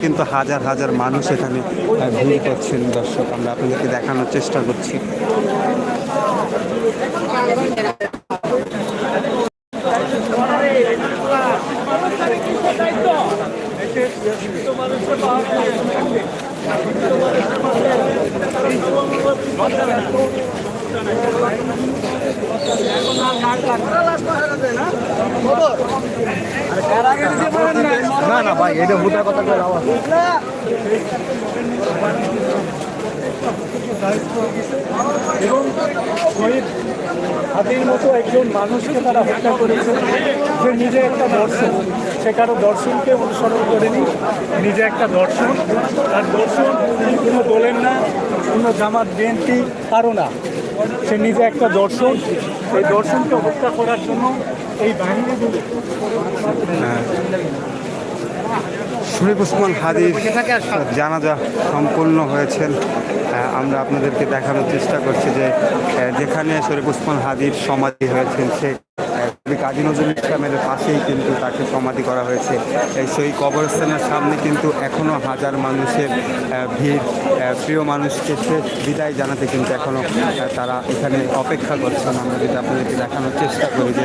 কিন্তু হাজার হাজার মানুষ এখানে ভিড় করছেন দর্শক আমরা আপনাদেরকে দেখানোর চেষ্টা করছি। না না, ভাই, এটা মোটা কথা করে আওয়াজ এবং শহীদ হাতির মতো একজন মানুষকে তারা হত্যা করেছে। যে নিজে একটা দর্শন। সে কারও দর্শনকে অনুসরণ করেনি, নিজে একটা দর্শন। আর দর্শন কোনো বলেন না, কোনো জামাত বিএনপি কারও না। সে নিজে একটা দর্শন। এই দর্শনকে হত্যা করার জন্য এই বাহিনীগুলো শরীফ ওসমান হাদির জানাজা সম্পূর্ণ হয়েছেন আমরা আপনাদেরকে দেখানোর চেষ্টা করছি যে যেখানে শরীফ উসমান হাদির সমাধি হয়েছেন সে কাজী নজরুল ইসলামের পাশেই কিন্তু তাকে সমাধি করা হয়েছে। সেই কবরস্থানের সামনে কিন্তু এখনও হাজার মানুষের ভিড় প্রিয় মানুষকে শেষ বিদায় জানাতে কিন্তু এখনও তারা এখানে অপেক্ষা করছেন। আমরা যদি আপনাদেরকে দেখানোর চেষ্টা করি যে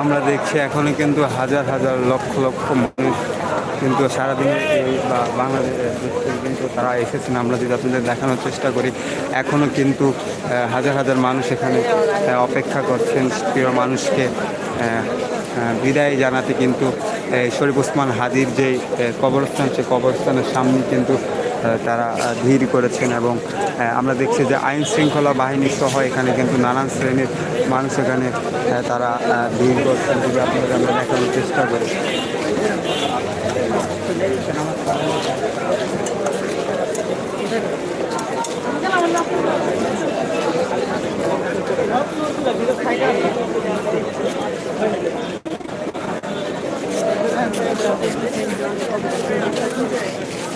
আমরা দেখছি এখনও কিন্তু হাজার হাজার লক্ষ লক্ষ মানুষ কিন্তু সারাদিনে এই বা বাংলাদেশ কিন্তু তারা এসেছেন। আমরা যদি আপনাদের দেখানোর চেষ্টা করি, এখনও কিন্তু হাজার হাজার মানুষ এখানে অপেক্ষা করছেন। প্রিয় মানুষকে বিদায় জানাতে কিন্তু শরীফ ওসমান হাদির যে কবরস্থান, সে কবরস্থানের সামনে কিন্তু তারা ভিড় করেছেন এবং আমরা দেখছি যে আইন শৃঙ্খলা বাহিনী সহ এখানে কিন্তু নানান শ্রেণির মানুষ এখানে তারা ভিড় করছেন যদি আপনাদের আমরা দেখানোর চেষ্টা করি।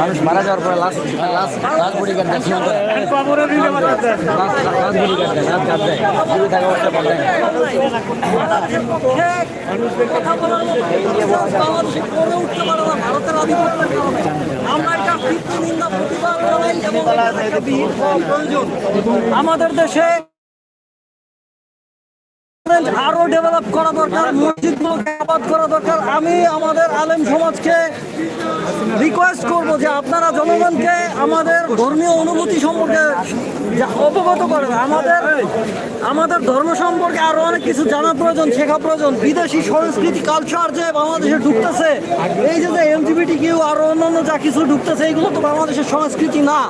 মানুষ মারা যাওয়ার পরে লাশ লাশ লাশ বডি গার্ড দেয় সীমান্ত বডি গার্ড দেয় গার্ড দেয়। জীবিত থাকা অবস্থা আমাদের দেশে আরও ডেভেলপ করা দরকার, মসজিদগুলোকে আবাদ করা দরকার। আমি আমাদের আলেম সমাজকে রিকোয়েস্ট করব যে আপনারা জনগণকে আমাদের ধর্মীয় অনুভূতি সম্পর্কে অবগত করেন। আমাদের আমাদের ধর্ম সম্পর্কে আরও অনেক কিছু জানা প্রয়োজন, শেখা প্রয়োজন। বিদেশি সংস্কৃতি কালচার যে বাংলাদেশে ঢুকতেছে, এই যে এলজিবিটি কিউ আরও অন্যান্য যা কিছু ঢুকতেছে, এগুলো তো বাংলাদেশের সংস্কৃতি না।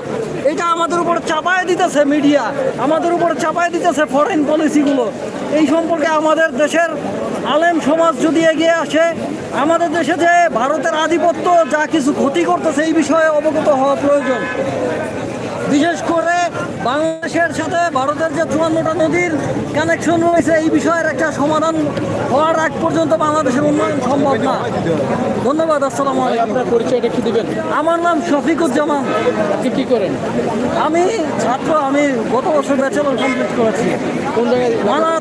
এটা আমাদের উপরে চাপায় দিতেছে মিডিয়া আমাদের উপরে চাপায় দিতেছে ফরেন পলিসিগুলো এই সম্পর্কে আমাদের দেশের আলেম সমাজ যদি এগিয়ে আসে, আমাদের দেশে যে ভারতের আধিপত্য, যা কিছু ক্ষতি করতেছে, এই বিষয়ে অবগত হওয়া প্রয়োজন। বিশেষ করে বাংলাদেশের সাথে ভারতের যে চুয়ান্নটা নদীর কানেকশন রয়েছে এই বিষয়ের একটা সমাধান হওয়ার আগ পর্যন্ত বাংলাদেশের উন্নয়ন সম্ভব না। ধন্যবাদ আসসালাম আপনার পরিচয়টা একটু দিবেন। আমার নাম শফিকুজ্জামান। আপনি কি করেন? আমি ছাত্র আমি গত বছর ব্যাচেলর কমপ্লিট করেছি। কোন জায়গায়?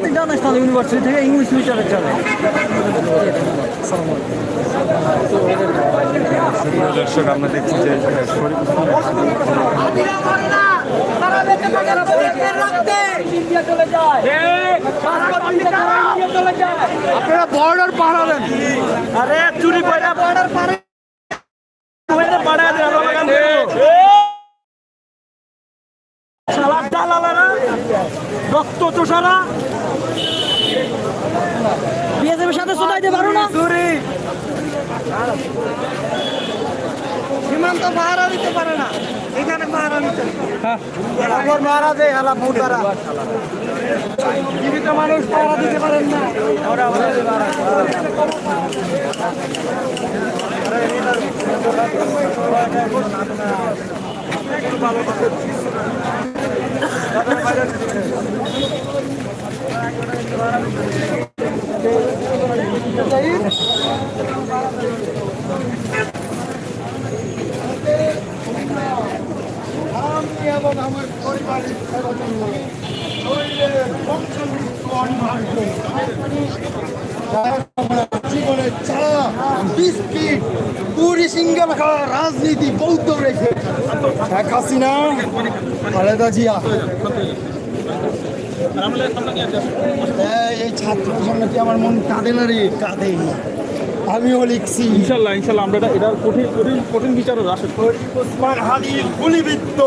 ইন্টারন্যাশনাল ইউনিভার্সিটি থেকে ইংলিশ লিটারেচারে। দর্শক আমরা দেখছি যে আপনারা বর্ডার পাহারা দেন আরে চুরি করে বর্ডার পাহারা রক্ত চোষারা। বিএসএফের সাথে শোনাইতে পারো না। চুরি। সীমান্ত পাহারা দিতে পারে না। এখানে পাহারা দিতে পাহারা দেয় হালা ফুটারা জীবিত মানুষ পাহারা দিতে পারেন না। আমি এবং আমার পরিবারের বিস্কিট পুরি খাওয়া রাজনীতি বৌদ্ধ রেখে শেখ হাসিনা খালেদা জিয়া এই- ছাত্র সঙ্গে আমার মন কাঁদে না রে কাঁদে আমিও লিখছি ইনশাল্লাহ ইনশাল্লাহ আমরা এটা এটার কঠিন কঠিন কঠিন বিচারের করি ওসমান হাদির গুলিবিদ্ধ।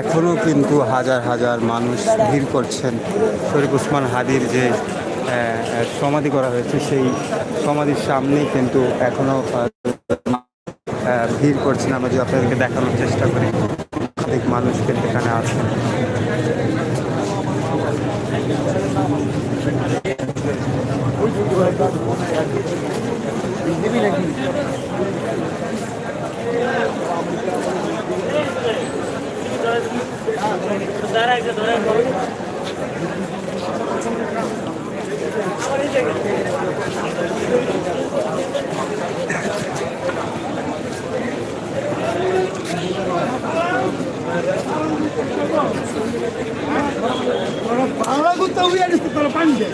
এখনও কিন্তু হাজার হাজার মানুষ ভিড় করছেন। শরীফ উসমান হাদির যে সমাধি করা হয়েছে, সেই সমাধির সামনেই কিন্তু এখনও ভিড় করছেন। আমরা যদি আপনাদেরকে দেখানোর চেষ্টা করি, অনেক মানুষ কিন্তু এখানে আছেন। বাংলা করতে উড়িয়ে দিচ্ছে তোরা পানি দে।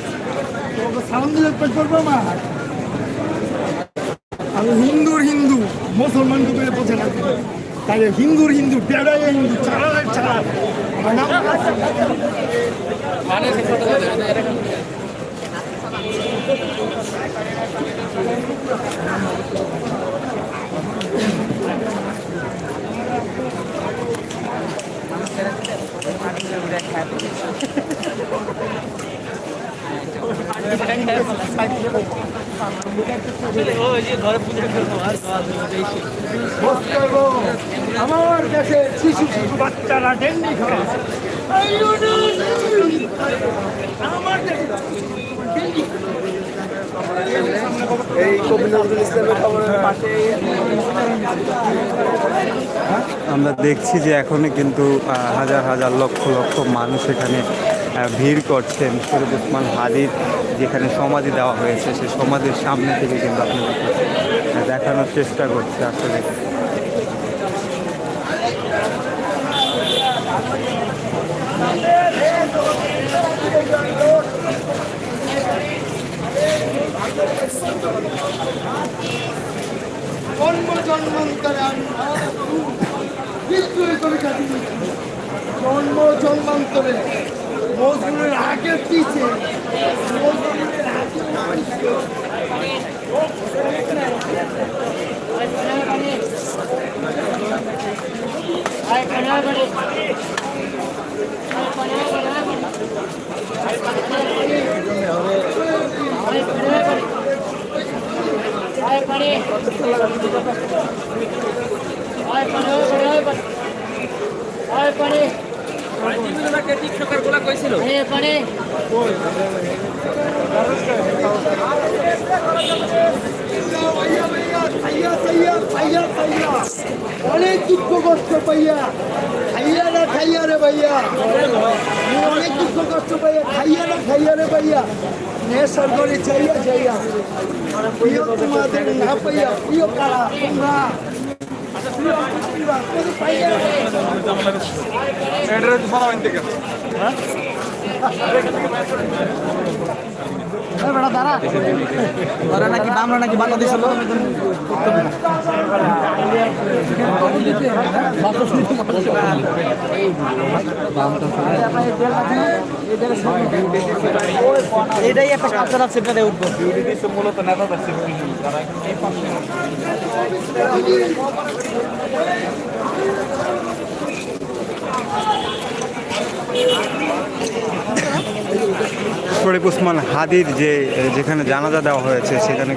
তোকে সালাম দিলে পেট করব মা আমি হিন্দুর হিন্দু মুসলমানকে পেলে বোঝে না। তাই হিন্দুর হিন্দু বেড়াই হিন্দু চালালের চালা আমার নাম বস করব আমার দেশে শিশু শিশু বাচ্চারা ডেন্ডি আমার আমরা দেখছি যে এখনও কিন্তু হাজার হাজার লক্ষ লক্ষ মানুষ এখানে ভিড় করছেন শরীফ উসমান হাদির যেখানে সমাধি দেওয়া হয়েছে, সেই সমাধির সামনে থেকে কিন্তু আপনাদেরকে দেখানোর চেষ্টা করছে আসলে। জন্ম জন্মান্তরে জন্ম জন্মান্তরে মজুরের আগে পিছে মজুরের আগে Ay, pare, ay, pare, ay, pare. অনেক দুঃখ কষ্ট পাইয়া। খাইয়া না খাইয়া রে ভাইয়া। অনেক দুঃখ কষ্ট পাইয়া খাইয়া না খাইয়া রে ভাইয়া। নেশার করে চাইয়া চাইয়া প্রিয় তোমাদের না পাইয়া প্রিয় কারা তোমরা প্রিয় বলা পাইয়া রে ভাইয়া। ওরা নাকি আমরা নাকি বাংলাদেশ হলো এটাই একটা কালচার আছে এটাতে উঠবো। মূলত শরীফ উসমান হাদির যে, যেখানে জানাজা দেওয়া হয়েছে, সেখানে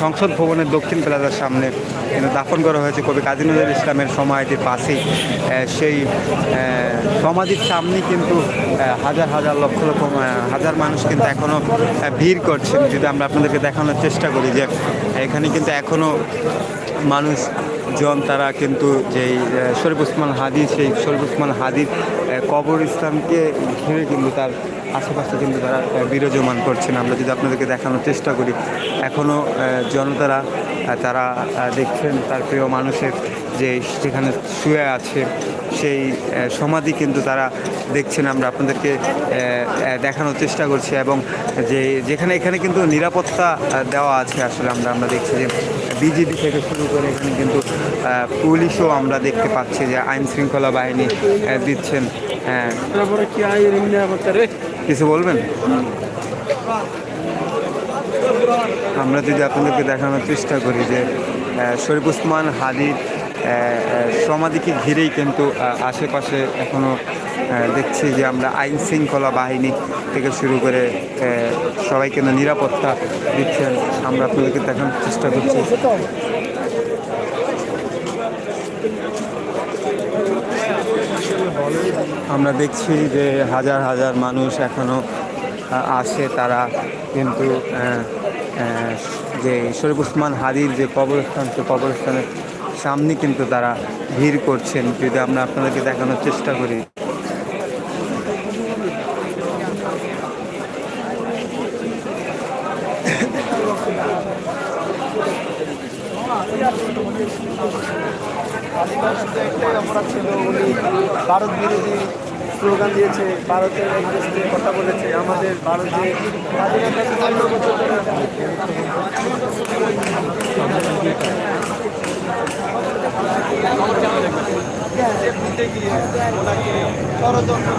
সংসদ ভবনের দক্ষিণ প্লাজার সামনে দাফন করা হয়েছে। কবি কাজী নজরুল ইসলামের সমাধির পাশেই সেই সমাধির সামনে কিন্তু হাজার হাজার লক্ষ লক্ষ হাজার মানুষ কিন্তু এখনও ভিড় করছেন। যদি আমরা আপনাদেরকে দেখানোর চেষ্টা করি যে, এখানে কিন্তু এখনও মানুষ জন তারা কিন্তু যেই শরীফ উসমান হাদি, সেই শরীফ উসমান হাদির কবরস্থানকে ঘিরে কিন্তু তার আশেপাশে কিন্তু তারা বিরাজমান করছেন। আমরা যদি আপনাদেরকে দেখানোর চেষ্টা করি এখনও জনতারা তারা দেখছেন তার প্রিয় মানুষের যে যেখানে শুয়ে আছে, সেই সমাধি কিন্তু তারা দেখছেন। আমরা আপনাদেরকে দেখানোর চেষ্টা করছি এবং যে, যেখানে, এখানে কিন্তু নিরাপত্তা দেওয়া আছে আসলে আমরা আমরা দেখছি যে বিজিবি থেকে শুরু করে এখানে কিন্তু পুলিশও আমরা দেখতে পাচ্ছি যে আইন শৃঙ্খলা বাহিনী দিচ্ছেন। হ্যাঁ। কিছু বলবেন? আমরা যদি আপনাদেরকে দেখানোর চেষ্টা করি যে শরীফ উসমান হাদির সমাধিকে ঘিরেই কিন্তু আশেপাশে এখনও দেখছি যে আমরা আইন শৃঙ্খলা বাহিনী থেকে শুরু করে সবাই কিন্তু নিরাপত্তা দিচ্ছেন আমরা আপনাদেরকে দেখানোর চেষ্টা করছি। আমরা দেখছি যে হাজার হাজার মানুষ এখনও আসে তারা কিন্তু যে শরীফ উসমান হাদির যে কবরস্থান, সে কবরস্থানের সামনে কিন্তু তারা ভিড় করছেন। যদি আমরা আপনাদেরকে দেখানোর চেষ্টা করি। অপরাধ ছিল উনি ভারত বিরোধী স্লোগান দিয়েছে ভারতের এগেনস্টে কথা বলেছে আমাদের ভারতে ধরে ষড়যন্ত্র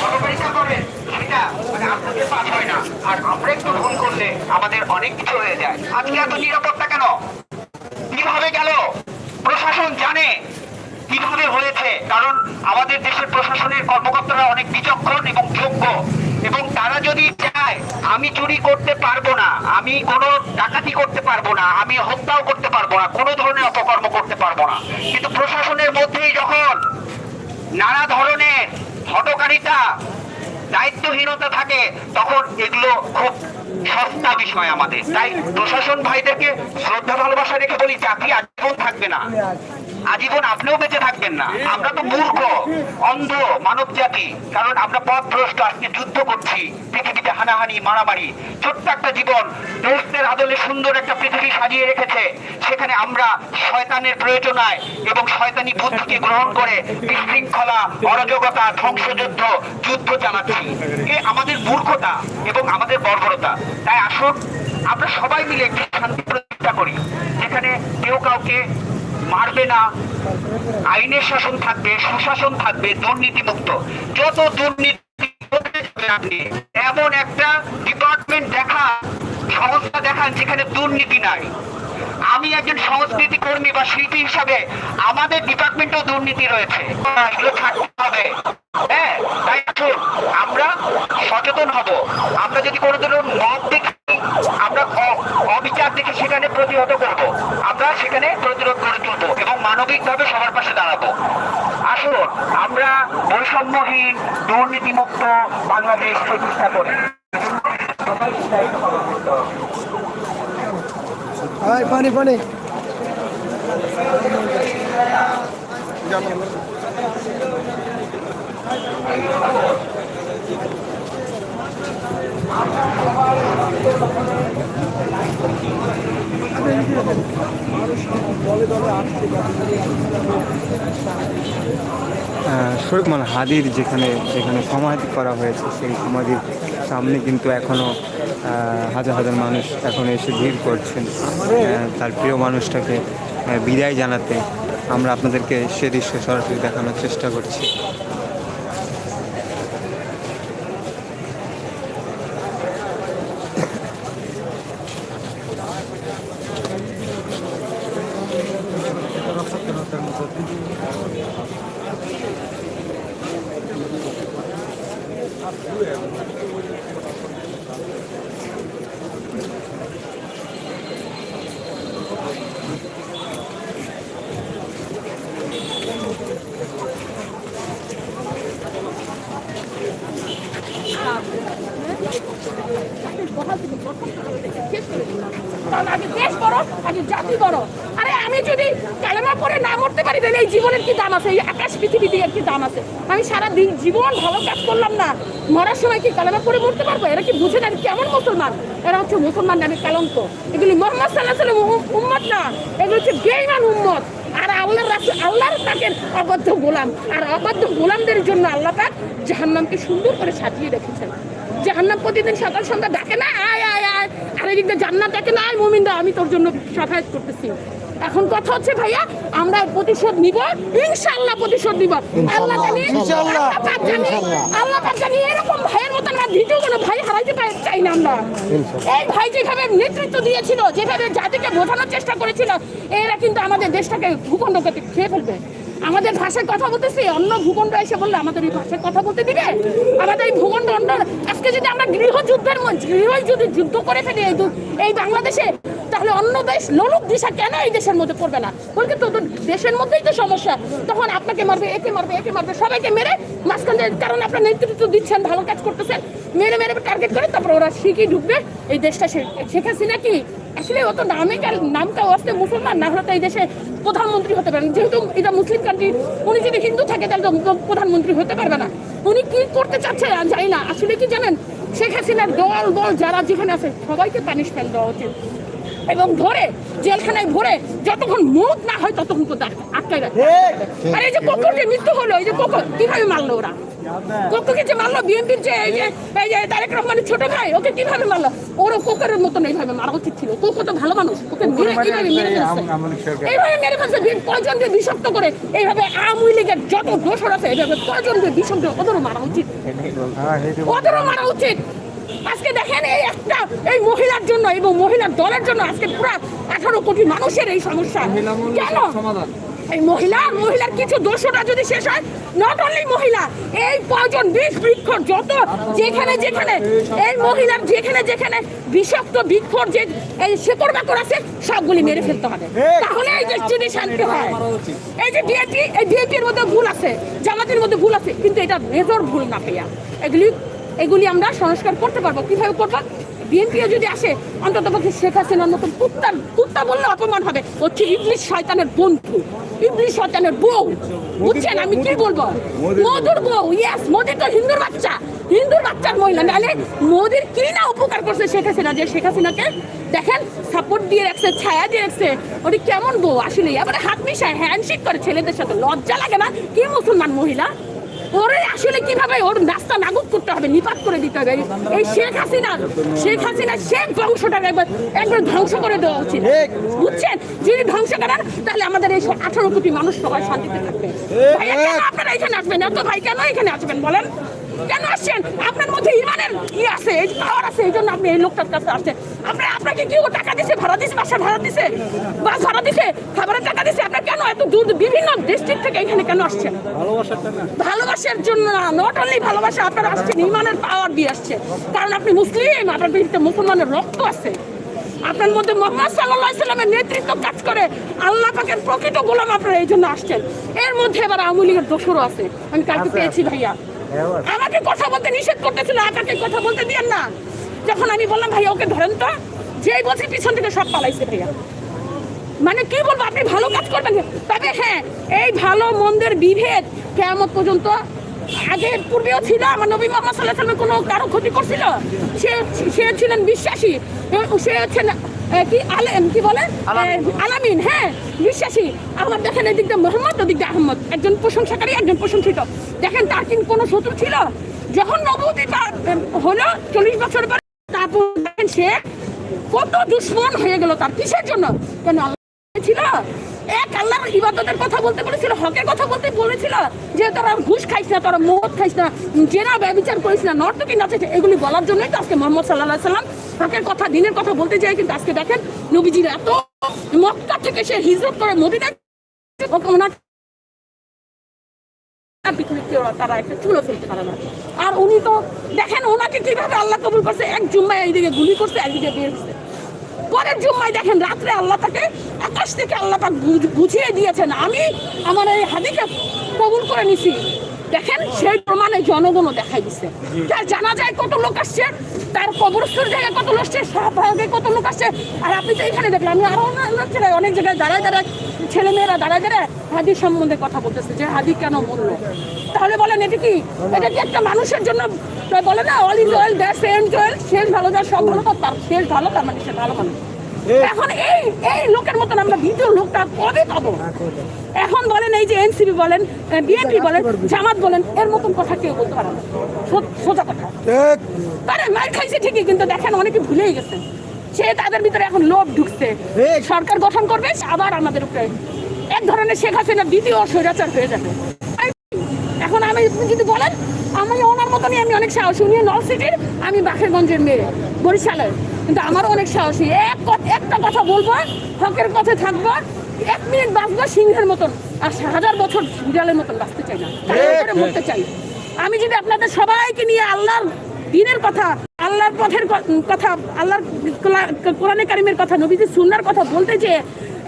সহকারিতা করবেন সেটা মানে আপনাদের পাস হয় না আর আমরা একটু ভুল করলে আমাদের অনেক কিছু হয়ে যায় আজকে এত নিরাপত্তা কেন কীভাবে গেল প্রশাসন জানে কীভাবে হয়েছে কারণ আমাদের দেশের প্রশাসনের কর্মকর্তারা অনেক বিচক্ষণ এবং যোগ্য এবং তারা যদি চায় আমি চুরি করতে পারব না আমি কোনো ডাকাতি করতে পারব না আমি হত্যাও করতে পারব না কোনো ধরনের অপকর্ম করতে পারব না কিন্তু প্রশাসনের মধ্যেই যখন নানা ধরনের হটকারিতা দায়িত্বহীনতা থাকে, তখন এগুলো খুব সস্তা বিষয় আমাদের। তাই প্রশাসন ভাইদেরকে শ্রদ্ধা ভালোবাসা রেখে বলি চাকরি আজীবন থাকবে না। আজীবন আপনিও বেঁচে থাকবেন না। আমরা তো মূর্খ, অন্ধ মানব জাতি কারণ আমরা পথ ভ্রষ্ট আজকে যুদ্ধ করছি। পৃথিবীতে হানাহানি, মারামারি। ছোট্ট একটা জীবন দেশের আদলে সুন্দর একটা পৃথিবী সাজিয়ে রেখেছে। সেখানে আমরা শয়তানের প্রয়োজনায় এবং শয়তানি বুদ্ধিকে গ্রহণ করে বিশৃঙ্খলা, অরাজকতা, ধ্বংসযুদ্ধ, যুদ্ধ চালাচ্ছি। এ আমাদের মূর্খতা এবং আমাদের বর্বরতা। তাই আসুন, আমরা সবাই মিলে একটি শান্তি প্রতিষ্ঠা করি। যেখানে কেউ কাউকে মারবে না। আইনের শাসন থাকবে, সুশাসন থাকবে, দুর্নীতিমুক্ত। যত দুর্নীতি আপনি, এমন একটা ডিপার্টমেন্ট দেখা সংস্থা দেখান যেখানে দুর্নীতি নাই। আমি একজন সংস্কৃতি কর্মী বা শিল্পী হিসাবে আমাদের ডিপার্টমেন্টেও দুর্নীতি রয়েছে। হবে। হ্যাঁ আমরা সচেতন হব। আমরা যদি কোনো ধরনের মত দেখি আমরা অ- অবিচার দেখে সেখানে প্রতিহত করব। আমরা সেখানে প্রতিরোধ করে তুলবো এবং মানবিকভাবে সবার পাশে দাঁড়াবো। আসুন, আমরা বৈষম্যহীন, দুর্নীতিমুক্ত বাংলাদেশ প্রতিষ্ঠা করি। পানি পানি। মানে হাদির যেখানে যেখানে সমাধি করা হয়েছে, সেই সমাধির সামনে কিন্তু এখনও হাজার হাজার মানুষ এখন এসে ভিড় করছেন। তার প্রিয় মানুষটাকে বিদায় জানাতে আমরা আপনাদেরকে সে দৃশ্য সরাসরি দেখানোর চেষ্টা করছি কারণ আগে দেশ বড় আগে জাতি বড়। আরে আমি যদি কালেমা পরে না মরতে পারি, তাহলে এই জীবনের কি দাম আছে? এই আকাশ পৃথিবী দিয়ে কি দাম আছে? আমি সারা দিন জীবন ভালো কাজ করলাম না। মরার সময় কি কালেমা পরে মরতে পারব? এরা কি বুঝে না কেমন মুসলমান? এরা হচ্ছে মুসলমান না আমি কালঙ্ক। এগুলি মোহাম্মদ সাল্লাহ উম্মত না। এগুলো হচ্ছে বেইমান উম্মত। আর আল্লাহর রাসূল, আল্লাহর পাকের অবাধ্য গোলাম। আর অবাধ্য গোলামদের জন্য আল্লাহ পাক জাহান্নামকে সুন্দর করে সাজিয়ে রেখেছেন। জাহান্নাম প্রতিদিন সকাল সন্ধ্যা ডাকে না, আয় আয় আয়। দিয়ে জান্নাত ডাকে না আয় মুমিন্দা আমি তোর জন্য সাফায়াত করতেছি। এখন কথা হচ্ছে ভাইয়া আমরা প্রতিশোধ নিব ইনশাআল্লাহ প্রতিশোধ নিব। আল্লাহ জানি আল্লাহ পাক জানি আল্লাহ পাক জানি এরকম ভাইয়ের মতন আর দ্বিতীয় কোনো ভাই হারাইতে চাই না আমরা। এই ভাই যেভাবে নেতৃত্ব দিয়েছিল যেভাবে জাতিকে বোঝানোর চেষ্টা করেছিল এরা কিন্তু আমাদের দেশটাকে ভূখণ্ডকে খেয়ে ফেলবে। আমাদের ভাষায় কথা বলতেছি, অন্য ভূখণ্ড এসে বললে, আমাদের এই ভাষায় কথা বলতে দিবে? আমাদের এই ভূখণ্ড অন্য আজকে যদি আমরা গৃহযুদ্ধের গৃহ যদি যুদ্ধ করে ফেলি এই এই বাংলাদেশে, তাহলে অন্য দেশ লোলুপ দিশা কেন এই দেশের মধ্যে করবে না? বলতে তো দেশের মধ্যেই তো সমস্যা। তখন আপনাকে মারবে, একে মারবে একে মারবে, সবাইকে মেরে মাঝখানে কারণ আপনার নেতৃত্ব দিচ্ছেন, ভালো কাজ করতেছেন। মেরে মেরে টার্গেট করে তারপর ওরা শিখি ঢুকবে। এই দেশটা শেখ হাসিনা কি আসলে ও তো নামে কাল- নাম মুসলমান না হলে তো এই দেশে প্রধানমন্ত্রী হতে পারেন যেহেতু এটা মুসলিম কান্ট্রি উনি যদি হিন্দু থাকে তাহলে তো প্রধানমন্ত্রী হতে পারবে না। উনি কি করতে চাচ্ছে জানি না। আসলে কি জানেন শেখ হাসিনার দল বল যারা যেখানে আছে সবাইকে পানিশমেন্ট দেওয়া উচিত। এবং ধরে জেলখানায় ভরে যতক্ষণ মত না হয় ততক্ষণ তো আটকায় রাখে। আর এই যে কোকোকে মৃত্যু হলো এই যে কোকো কীভাবে মারলো ওরা? কোকোকে যে মারলো বিএনপির যে এই যে এই যে তারেক রহমানের ছোট ভাই ওকে কীভাবে মারলো? ওরও কোকের মতন এইভাবে মারা উচিত ছিল। কোকো তো ভালো মানুষ ওকে মেরে মেরে ফেলছে? এইভাবে মেরে ফেলছে বিষাক্ত করে এইভাবে আওয়ামী লীগের যত দোষর আছে এইভাবে কয়জন দিয়ে বিষাক্ত ওদেরও মারা উচিত। ওদেরও মারা উচিত। আজকে দেখেন এই একটা এই মহিলার জন্য এবং মহিলার দলের জন্য আজকে পুরো আঠারো কোটি মানুষের এই সমস্যা। কেন? এই মহিলা, মহিলার কিছু দোষটা যদি শেষ হয় নট অনলি মহিলা, এই প্রয়োজন বিষ বৃক্ষ যত, যেখানে যেখানে, এই মহিলার যেখানে যেখানে বিষাক্ত বৃক্ষর যে এই শেকড় বাকড় আছে, সবগুলি মেরে ফেলতে হবে। তাহলে এই দেশ যদি শান্তি হয়, এই যে ডিএটি এই ডিএটির মধ্যে ভুল আছে, জামাতের মধ্যে ভুল আছে, কিন্তু এটা মেজর ভুল না পেয়া এগুলি এগুলি আমরা সংস্কার করতে পারব। কীভাবে করব? বিএনপিও যদি আসে অন্তত পক্ষে শেখ হাসিনার মতন কুত্তা কুত্তা বললে অপমান হবে। হচ্ছে ইংলিশ শয়তানের বন্ধু। ইংলিশ শয়তানের বউ। বুঝছেন? আমি কি বলব? মধুর বউ। ইয়েস মোদি তো হিন্দুর বাচ্চা। হিন্দুর বাচ্চার মহিলা। নাহলে মোদির কি না উপকার করছে শেখ হাসিনা? যে শেখ হাসিনাকে দেখেন সাপোর্ট দিয়ে রাখছে ছায়া দিয়ে রাখছে। ওটি কেমন বউ? আসলে আবার হাত মিশায় হ্যান্ডশেক করে ছেলেদের সাথে। লজ্জা লাগে না? কি মুসলমান মহিলা? ওরে আসলে কীভাবে ওর রাস্তা নাগুদ করতে হবে নিপাত করে দিতে হবে? এই- শেখ হাসিনা শেখ হাসিনা শেখ বংশটাকে একবার একবার ধ্বংস করে দেওয়া উচিত। বুঝছেন? যদি ধ্বংস করার তাহলে আমাদের এই আঠারো কোটি মানুষ সবাই শান্তিতে থাকবে। ভাইয়া কেন আপনারা এখানে আসবেন? এত ভাই কেন এখানে আসবেন বলেন? কেন আসছেন? আপনার মধ্যে ইমানের কি আছে এই পাওয়ার আছে এই জন্য আপনি এই লোকটার কাছে আসছেন। আপনার আপনাকে কি টাকা দিছে? ভাড়া দিছে বাসা ভাড়া দিছে? বাস ভাড়া দিছে খাবারের টাকা দিছে? আপনার কেন এত দূর বিভিন্ন ডিস্ট্রিক্ট থেকে এখানে কেন আসছেন? ভালোবাসার জন্য না নট অনলি ভালোবাসা আপনারা আসছেন ইমানের পাওয়ার দিয়ে আসছে কারণ আপনি মুসলিম আপনার বিরুদ্ধে মুসলমানের রক্ত আছে। আপনার মধ্যে মোহাম্মদ সাল্লাহ সাল্লামের নেতৃত্ব কাজ করে আল্লাহ পাকের প্রকৃত গোলাম আপনারা এই জন্য আসছেন। এর মধ্যে এবার আওয়ামী লীগের দোষরও আছে। আমি কালকে পেয়েছি ভাইয়া। আমাকে কথা বলতে নিষেধ করতেছিল, আপনাকে কথা বলতে দিয়েন না। যখন আমি বললাম ভাইয়া ওকে ধরেন তো। যেই বলছি, পিছন থেকে সব পালাইছে ভাইয়া। মানে কি বলব, আপনি ভালো কাজ করবেন। তবে হ্যাঁ এই ভালো মন্দের বিভেদ কেমন পর্যন্ত আগে পূর্বেও ছিল। আমার নবী মোহাম্মদ সাল্লাহ সাল্লামের কোনো কারও ক্ষতি করছিল? সে সে ছিলেন বিশ্বাসী। সে হচ্ছেন কি আলেম কি বলে? আলামিন। হ্যাঁ বিশ্বাসী। আমার দেখেন এদিক দিয়ে মোহাম্মদ ওদিক দিয়ে আহমদ একজন প্রশংসাকারী একজন প্রশংসিত। দেখেন তার কিন্তু কোনো শত্রু ছিল। যখন নবতী হলো চল্লিশ বছর পরে তারপর দেখেন সে কত দুশ্মন হয়ে গেল তার কিসের জন্য? কেন আল্লাহ ছিল? আল্লাহর ইবাদতের কথা বলতে বলেছিল, হকের কথা বলতে বলেছিল যে তোরা ঘুষ খাইস না, তোরা মদ খাইস না, জেনা, ব্যবচার করিস না, নর্তকি নাচে এগুলি বলার জন্যই তো আজকে মোহাম্মদ সাল্লাহ সাল্লাম হকের কথা, দিনের কথা বলতে চাই কিন্তু আজকে দেখেন, নবীজির এত মক্কা থেকে সে হিজরত করে মদিনায় তারা একটা চুলো ফেলতে পারে না। আর উনি তো দেখেন, ওনাকে কীভাবে আল্লাহ কবুল করছে? এক জুম্মায় এইদিকে গুলি করছে, একদিকে বের করছে পরের জুম্মায় দেখেন, রাত্রে আল্লাহ তাকে, আকাশ থেকে আল্লাহ পাক বুঝিয়ে দিয়েছেন। আমি আমার এই হাদিকে কবুল করে নিছি। দেখেন, সেই প্রমাণে জনগণও দেখাই দিছে। তার জানা যায় কত লোক আসছে, তার কবরস্থল জায়গায় কত লোক আসছে শাহবাগে কত লোক আসছে। আর আপনি তো এখানে দেখলেন, আমি আরও অন্য জায়গায়, অনেক জায়গায় দাঁড়ায় দাঁড়ায় ছেলেমেয়েরা দাঁড়ায় দাঁড়ায় হাদির সম্বন্ধে কথা বলতেছে যে হাদি কেন মরলো? তাহলে বলেন এটা কি? এটা কি একটা মানুষের জন্য বলে না all is well that's end well শেষ ভালো যার সব ভালো তার শেষ ভালো তার মানে সে ভালো মানুষ। এখন এই এই লোকের মতন আমরা দ্বিতীয় লোকটা কবে পাবো? এখন বলেন এই যে এনসিপি বলেন বিএনপি বলেন জামাত বলেন এর মতন কথা কেউ বলতে পারে না। সোজা কথা। আরে মার খাইছে ঠিকই কিন্তু দেখেন অনেকে ভুলেই গেছে। সে তাদের ভিতরে এখন লোভ ঢুকছে। সরকার গঠন করবে আবার আমাদের উপরে এক ধরনের শেখ হাসিনা দ্বিতীয় স্বৈরাচার হয়ে যাবে। এখন আমি যদি বলেন আমি ওনার মতনই আমি অনেক সাহসী। উনি নল সিটির আমি বাখেরগঞ্জের মেয়ে বরিশালের। কিন্তু আমারও অনেক সাহসী। এক একটা কথা বলব হকের পথে থাকব এক মিনিট বাঁচবো সিংহের মতন। আর হাজার বছর বিড়ালের মতন বাঁচতে চাই না। মরতে চাই। আমি যদি আপনাদের সবাইকে নিয়ে আল্লাহর দিনের কথা আল্লাহর পথের কথা আল্লাহর কোরআনে কারিমের কথা নবীজি সুন্নার কথা বলতে যে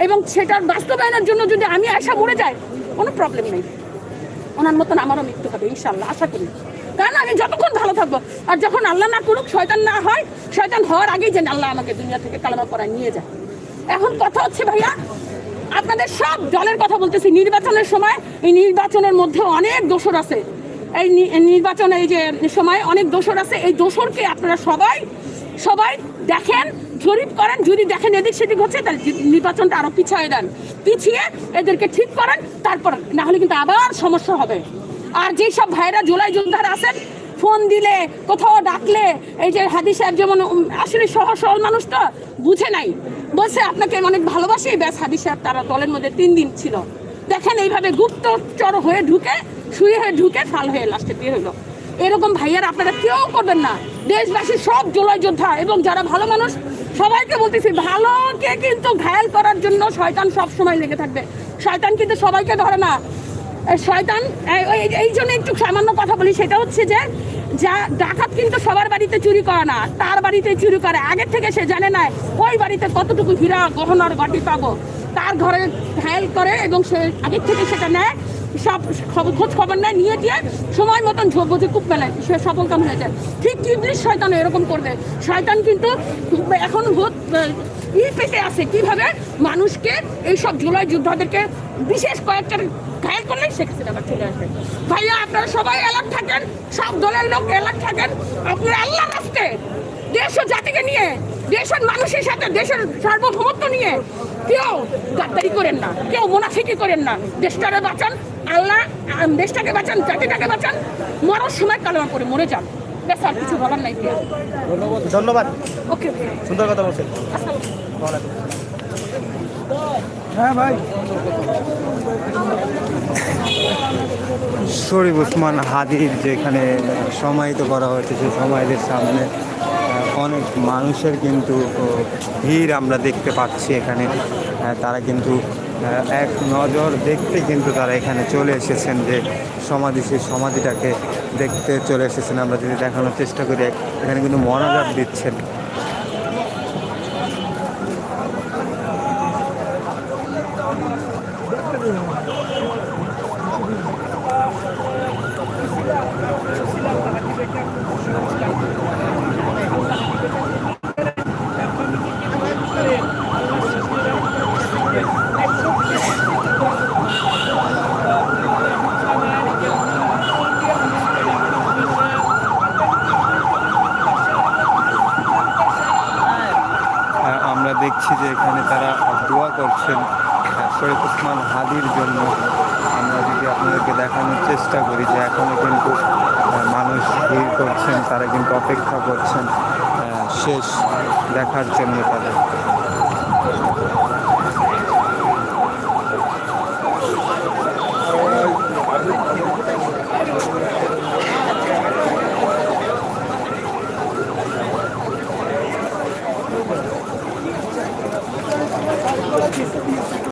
এবং সেটার বাস্তবায়নের জন্য যদি আমি আশা মরে যাই, কোনো প্রবলেম নেই। ওনার মতন আমারও মৃত্যু হবে ইনশাল্লাহ আশা করি। কারণ আমি যতক্ষণ ভালো থাকব, আর যখন আল্লাহ না করুক, শয়তান না হয়, শয়তান হওয়ার আগেই যেন আল্লাহ আমাকে দুনিয়া থেকে কালামা করায় নিয়ে যায়। এখন কথা হচ্ছে, ভাইয়া, আপনাদের সব দলের কথা বলতেছি। নির্বাচনের সময়, এই নির্বাচনের মধ্যে অনেক দোষর আছে। এই নির্বাচনে, এই যে সময়, অনেক দোষর আছে। এই দোষরকে আপনারা সবাই সবাই দেখেন জরিপ করেন, যদি দেখেন এদিক সেদিক হচ্ছে, তাহলে নির্বাচনটা আরও পিছিয়ে দেন। পিছিয়ে এদেরকে ঠিক করেন, তারপর না হলে কিন্তু আবার সমস্যা হবে। আর যেই সব ভাইরা জুলাই যোদ্ধারা আছেন, ফোন দিলে, কোথাও ডাকলে, এই যে হাদি সাহেব যেমন আসলে সহজ সরল মানুষ তো, বুঝে নাই। বলছে, আপনাকে অনেক ভালোবাসি। ব্যাস হাদি সাহেব তারা দলের মধ্যে তিন দিন ছিল। দেখেন এইভাবে গুপ্তচর হয়ে ঢুকে, শুয়ে হয়ে ঢুকে ফাল হয়ে লাস্টে বের হলো। এরকম ভাইয়ার আপনারা কেউ করবেন না। দেশবাসী সব জোলাই যোদ্ধা এবং যারা ভালো মানুষ সবাইকে বলতেছি, ভালোকে কিন্তু ঘায়াল করার জন্য শয়তান সব সময় লেগে থাকবে। শয়তান কিন্তু সবাইকে ধরে না। শয়তান এই- জন্য একটু সামান্য কথা বলি, সেটা হচ্ছে যে যা ডাকাত কিন্তু সবার বাড়িতে চুরি করে না, তার বাড়িতে চুরি করে। আগের থেকে সে জানে না, ওই বাড়িতে কতটুকু হীরা গহনার বাটি পাবো। তার ঘরে ঘায়াল করে এবং সে আগের থেকে সেটা নেয়, সব খবর, খোঁজ খবর নেয়, নিয়ে দিয়ে সময় মতন ঝোপ বুঝে কূপ মেলায়। সে সফল কাম হয়ে যায় ঠিক ইবলিশ শয়তান এরকম করবে? শয়তান কিন্তু এখন ভূত ই পেতে আছে কীভাবে? মানুষকে এইসব জুলাই যোদ্ধাদেরকে বিশেষ কয়েকটা ঘায়াল করলে সেক্ষেত্রে আবার চলে আসবে ভাইয়া, আপনারা সবাই এলাক থাকেন, সব দলের লোক এলাক থাকেন আপনারা আল্লাহ রাস্তে দেশ ও জাতিকে নিয়ে দেশের মানুষের সাথে দেশের সার্বভৌমত্ব নিয়ে কেউ গাদ্দারি করেন না কেউ মুনাফিকি করেন না। দেশটারে বাঁচান আল্লাহ দেশটাকে বাঁচান জাতিটাকে বাঁচান মরার সময় কালেমা করে মরে যান। ব্যাস আর কিছু বলার নাই ধন্যবাদ। ওকে। সুন্দর কথা বলছেন। হ্যাঁ ভাই। শরীফ উসমান হাদির যেখানে সমাহিত করা হয়েছে, সেই সমাহিতের সামনে অনেক মানুষের কিন্তু ভিড় আমরা দেখতে পাচ্ছি এখানে। তারা কিন্তু এক নজর দেখতে কিন্তু তারা এখানে চলে এসেছেন যে সমাধি, সেই সমাধিটাকে দেখতে চলে এসেছেন। আমরা যদি দেখানোর চেষ্টা করি এখানে কিন্তু মনোজাত দিচ্ছেন। চেষ্টা করি যে এখনও কিন্তু মানুষ ভিড় করছেন, তারা কিন্তু অপেক্ষা করছেন শেষ দেখার জন্য তাদের